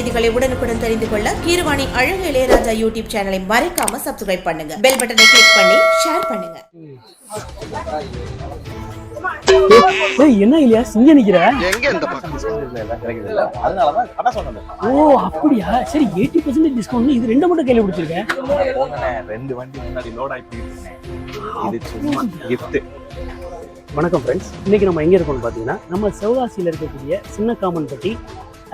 செய்திகளை உடனுக்குடன் தெரிந்து கொள்ள கீரவாணி அழகு இளையராஜா யூடியூப் சேனலை மறைக்காம சப்ஸ்கிரைப் பண்ணுங்க. பெல் பட்டனை கிளிக் பண்ணி ஷேர் பண்ணுங்க. ஏய் என்ன இல்லையா சிங்க நிக்கிற? எங்க இந்த ஓ அப்படியா? சரி எயிட்டி பர்சன்டேஜ் டிஸ்கவுண்ட் இது ரெண்டு மட்டும் கையில பிடிச்சிருக்கேன் போங்கண்ணே ரெண்டு வண்டி முன்னாடி லோட் ஆகி போயிருக்கேன் இது சும்மா gift. வணக்கம் ஃப்ரெண்ட்ஸ் இன்னைக்கு நம்ம எங்க இருக்கோம்னு பாத்தீங்கன்னா நம்ம சிவகாசியில இருக்கக்கூடிய சின்ன காமன்பட்டி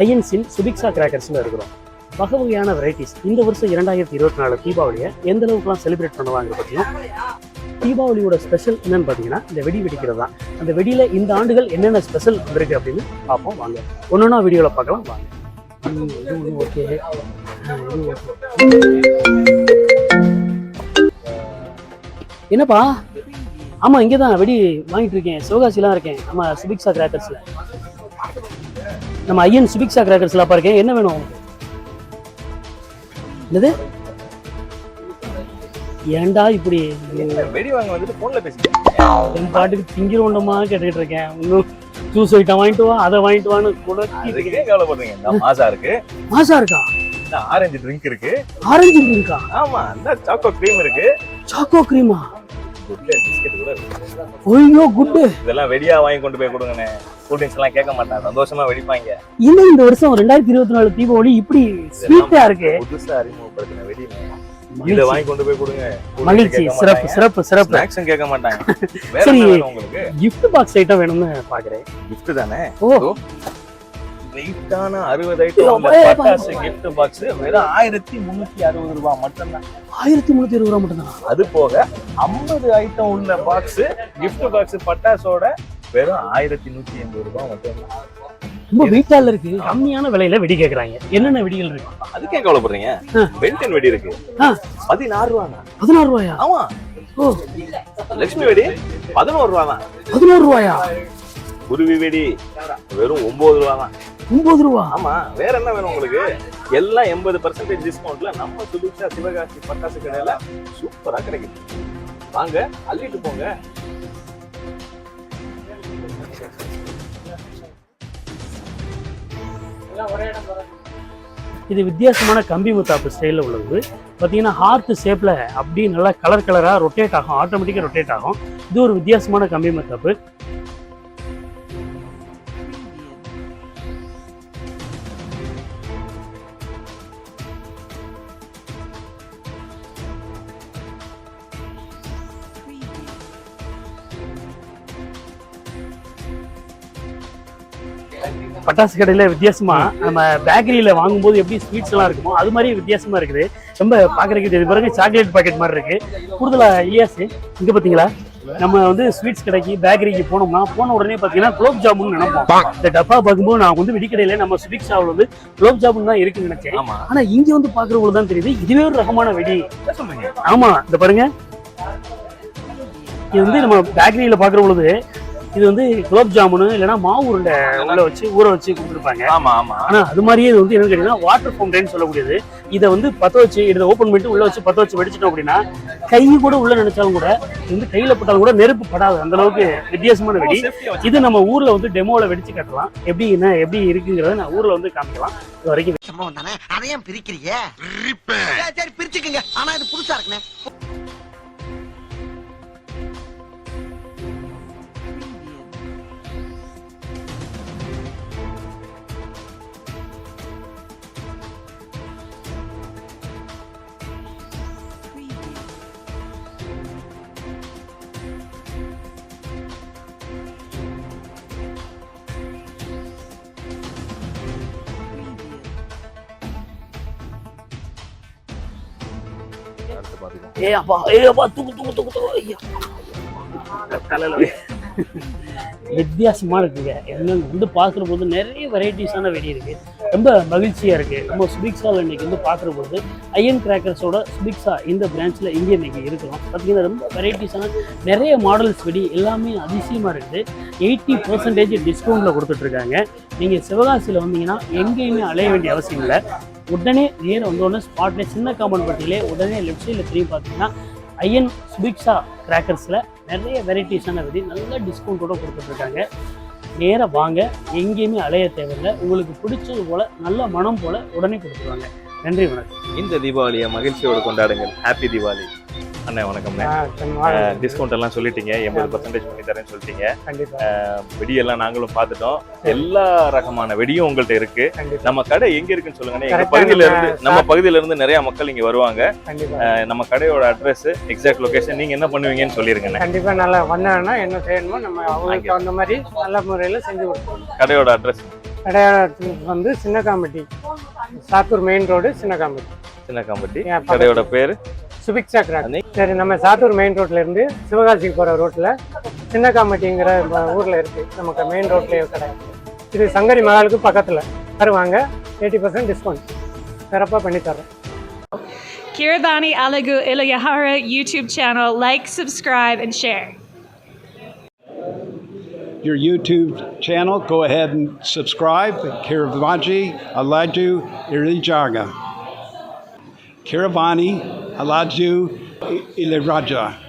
ஐஎன்சின் சுபிக்ஸா கிராக்கர்ஸ்ல இருக்கிறோம். வகை வகையான வெரைட்டிஸ் இந்த வருஷம் இரண்டாயிரத்தி இருபத்தி நாலு தீபாவளியை எந்த அளவுக்குலாம் செலிப்ரேட் பண்ணுவாங்க பற்றியும் தீபாவளியோட ஸ்பெஷல் என்னன்னு பார்த்தீங்கன்னா இந்த வெடி வெடிக்கிறது தான் அந்த வெடியில இந்த ஆண்டுகள் என்னென்ன ஸ்பெஷல் வந்திருக்கு அப்படின்னு பார்ப்போம். வாங்க. ஒன்னொன்னா வீடியோவில் பார்க்கலாம். வாங்க. ஓகே என்னப்பா? ஆமா இங்கே தான் வெடி வாங்கிட்டு இருக்கேன். சிவகாசிலாம் இருக்கேன். ஆமாம் சுபிக்ஸா கிராக்கர்ஸ்ல. நம்ம ஐயன் சுபிக்ஸா கிராக்கர்ஸ்ல அப்பா இருக்கேன் என்ன வேணும்? என்னது? ஏன்டா இப்படி? வெடி வாங்க வந்துட்டு போன்ல பேசிட்டு என் பாட்டுக்கு திங்கிரோண்டமா கேட்டுக்கிட்டு இருக்கேன். இன்னும் ஜூஸ் ஐட்டம் வாங்கிட்டு வா அதை வாங்கிட்டு வான்னு அதுக்கே கவலைப்படுறீங்க? மாசா இருக்கு. மாசா இருக்கா? ஆரஞ்சு ட்ரிங்க் இருக்கு. ஆரஞ்சு இருக்கா? ஆமா இந்த சாக்கோ க்ரீம் இருக்கு. சாக்கோ கிரீமா குட்ல பிஸ்கெட் கூட இருக்கு. ஒய்யோ குட்டு இதெல்லாம் வெடியா வாங்கி கொண்டு போய் கொடுங்கண்ணே. கூல் ட்ரிங்க்ஸ் எல்லாம் கேட்க மாட்டாங்க. சந்தோஷமா வெடிப்பாங்க. இன்னும் இந்த வருஷம் ரெண்டாயிரத்தி இருபத்தி நாலு தீபாவளி இப்படி ஸ்வீட்டா இருக்கு. புதுசா அறிமுகப்படுத்தின வெடி இதை மகிழ்ச்சி. வாங்கி கொண்டு போய் கொடுங்க. மகிழ்ச்சி. சிறப்பு சிறப்பு சிறப்பு. ஸ்நாக்ஸும் கேட்க மாட்டாங்க. வேற சரி. என்ன வேணும் உங்களுக்கு? கிஃப்ட் பாக்ஸ் ஐட்டம் வேணும்னு பாக்குறேன். Gift தானே? ஓ. வெயிட்டான அறுபது ஐட்டம் பட்டாசு gift பாக்ஸ் வெறும் ஆயிரத்தி முன்னூத்தி அறுபது ரூபாய் மட்டும்தான். ஆயிரத்தி முன்னூத்தி இருபது ரூபா மட்டும்தான். அது போக ஐம்பது ஐட்டம் உள்ள பாக்ஸ் gift பாக்ஸ் பட்டாசோட வெறும் ஆயிரத்தி நூத்தி எண்பது ரூபாய் மட்டும்தான் ரொம்ப வெயிட்டால இருக்கு கம்மியான விலையில வெடி கேக்குறாங்க. என்னென்ன வெடிகள் இருக்கு? அதுக்கே கவலைப்படுறீங்க? ஆ. பென்டன் வெடி இருக்கு. பதினாறு ரூபாங்க பதினாறு ரூபாயா? ஆமா. ஓ. லட்சுமி வெடி பதினோரு ரூபா தான். பதினோரு ரூபாயா? குருவி வெடி வெறும் ஒன்பது ரூபா தான். ஒன்பது ரூபா? ஆமா. வேற என்ன வேணும் உங்களுக்கு? எல்லாம் எண்பது பர்சன்டேஜ் டிஸ்கவுண்ட்ல நம்ம சுபிக்ஷா சிவகாசி பட்டாசு கடையில சூப்பரா கிடைக்குது. வாங்க அள்ளிட்டு போங்க. இது வித்தியாசமான கம்பி முத்தாப்பு ஸ்டைலில் உள்ளது. பார்த்தீங்கன்னா ஹார்ட் ஷேப்பில் அப்படியே நல்லா கலர் கலராக ரொட்டேட் ஆகும். ஆட்டோமேட்டிக்காக ரொட்டேட் ஆகும். இது ஒரு வித்தியாசமான கம்பி முத்தாப்பு. பட்டாசு கடையில் வித்தியாசமா நம்ம பேக்கரியில வாங்கும்போது எப்படி ஸ்வீட்ஸ் எல்லாம் இருக்குமோ அது மாதிரி வித்தியாசமா இருக்குது. ரொம்ப பார்க்கறதுக்கு இது பிறகு சாக்லேட் பாக்கெட் மாதிரி இருக்கு. கூடுதலா இலியாஸ் இங்க பாத்தீங்களா? நம்ம வந்து ஸ்வீட்ஸ் கடைக்கு பேக்கரிக்கு போனோம்னா போன உடனே பாத்தீங்கன்னா குலோப் ஜாமுன் நினைப்போம். இந்த டப்பா பார்க்கும்போது நான் வந்து வெடிக்கடையில நம்ம ஸ்வீட் ஷாப்ல வந்து குலோப் ஜாமுன் தான் இருக்குன்னு நினைச்சேன். ஆனா இங்க வந்து பாக்குற பொழுது தான் தெரியுது இதுவே ஒரு ரகமான வெடி. ஆமா இந்த பாருங்க. இது வந்து நம்ம பேக்கரியில பாக்குற பொழுது இது வந்து குலோப் ஜாமுன் இல்லைன்னா மாவு உருண்டை உள்ள வச்சு ஊற வச்சு கொடுத்துருப்பாங்க. ஆமா ஆமா. ஆனா அது மாதிரியே இது வந்து என்னன்னு கேட்டீங்கன்னா வாட்டர் ஃபவுண்டைன் சொல்லக்கூடியது. இதை வந்து பத்த வச்சு இதை ஓப்பன் பண்ணிட்டு உள்ள வச்சு பத்த வச்சு வெடிச்சிட்டோம் அப்படின்னா கை கூட உள்ள நினைச்சாலும் கூட வந்து கையில பட்டாலும் கூட நெருப்பு படாது. அந்த அளவுக்கு வித்தியாசமான வெடி. வச்சு இது நம்ம ஊர்ல வந்து டெமோல வெடிச்சு காட்டலாம். எப்படி என்ன எப்படி இருக்குங்கிறத நான் ஊர்ல வந்து காமிக்கலாம். இது வரைக்கும் சம்பவம் தானே? அதையும் பிரிக்கிறீங்க சரி, சரி பிரிச்சுக்குங்க. ஆனா இது புதுசா இருக்குண்ணே. பாத்துக்கோ ஏ அப்பா ஏ அப்பா தூக்கு தூக்கு தூக்கு தூக்கு. ஐயா. தலையில வை. வித்தியாசமா இருக்குங்க. என்னங்க வந்து பார்க்குற போது நிறைய வெரைட்டிஸான வெடி இருக்கு. ரொம்ப மகிழ்ச்சியாக இருக்குது நம்ம சுபிக்ஸாவில் இன்றைக்கி வந்து பார்க்குற பொழுது ஐயன் கிராக்கர்ஸோட சுபிக்ஸா இந்த பிரான்ச்சில் இங்கே இன்றைக்கி இருக்கிறோம். பார்த்தீங்கன்னா ரொம்ப வெரைட்டிஸான நிறைய மாடல்ஸ் வெடி எல்லாமே அதிசயமாக இருக்குது. எயிட்டி பர்சன்டேஜ் டிஸ்கவுண்ட்டில் கொடுத்துட்ருக்காங்க. நீங்கள் சிவகாசியில் வந்தீங்கன்னா எங்கேயுமே அலைய வேண்டிய அவசியம் இல்லை. உடனே நேர் வந்தோடனே ஸ்பாட்ல சின்ன காம்பன் பட்டியிலே உடனே லெஃப்ட் சைடில் திரும்பி பார்த்தீங்கன்னா ஐயன் சுபிக்ஷா கிராக்கர்ஸில் நிறைய வெரைட்டிஸான வெடி நல்ல டிஸ்கவுண்ட்டோடு கொடுத்துட்ருக்காங்க. நேராக வாங்க. எங்கேயுமே அலைய தேவையில்லை. உங்களுக்கு பிடிச்சது போல் நல்ல மனம் போல் உடனே கொடுத்துருவாங்க. நன்றி வணக்கம். இந்த தீபாவளியை மகிழ்ச்சியோடு கொண்டாடுங்கள். ஹாப்பி தீபாவளி அண்ணே வணக்கம்ண்ணே. டிஸ்கவுண்ட் எல்லாம் சொல்லிட்டீங்க. எண்பது பர்சன்டேஜ் பண்ணி தரேன்னு சொல்லிட்டீங்க. வெடியெல்லாம் நாங்களும் பார்த்துட்டோம். எல்லா ரகமான வெடியும் உங்கள்ட்ட இருக்கு. நம்ம கடை எங்க இருக்குன்னு சொல்லுங்க எங்க பகுதியில இருந்து நம்ம பகுதியில இருந்து நிறைய மக்கள் இங்க வருவாங்க. நம்ம கடையோட அட்ரஸ் எக்ஸாக்ட் லொகேஷன் நீங்க என்ன பண்ணுவீங்கன்னு சொல்லிருங்கண்ணே. கண்டிப்பா நல்லா வந்தாங்கன்னா என்ன செய்யணுமோ நம்ம அவங்களுக்கு தகுந்த மாதிரி நல்ல முறையில் செஞ்சு கொடுப்போம். கடையோட அட்ரஸ் கடையாளத்துக்கு வந்து சின்ன காமெட்டி சாத்தூர் மெயின் ரோடு சின்ன காமெட்டி சின்ன காம்பட்டி கடையோட பேரு? சுபிக்ஷா கிராக் சரி நம்ம சாத்தூர் மெயின் ரோட்ல இருந்து சிவகாசிக்கு போற ரோட்ல சின்ன காமெட்டிங்கிற ம- ஊர்ல இருக்கு நமக்கு மெயின் ரோட்லயே கடை இது சங்கரி மகாலுக்கு பக்கத்துல வருவாங்க எயிட்டி பர்சன்ட் டிஸ்கவுண்ட் சிறப்பாக பண்ணி தரோம் Kiradani Alagu Ilayahara YouTube channel. Like, subscribe, and share. your YouTube channel. Go ahead and subscribe. Kiravaji Alaju Irijaga. Kiravani Alaju Ilaraja.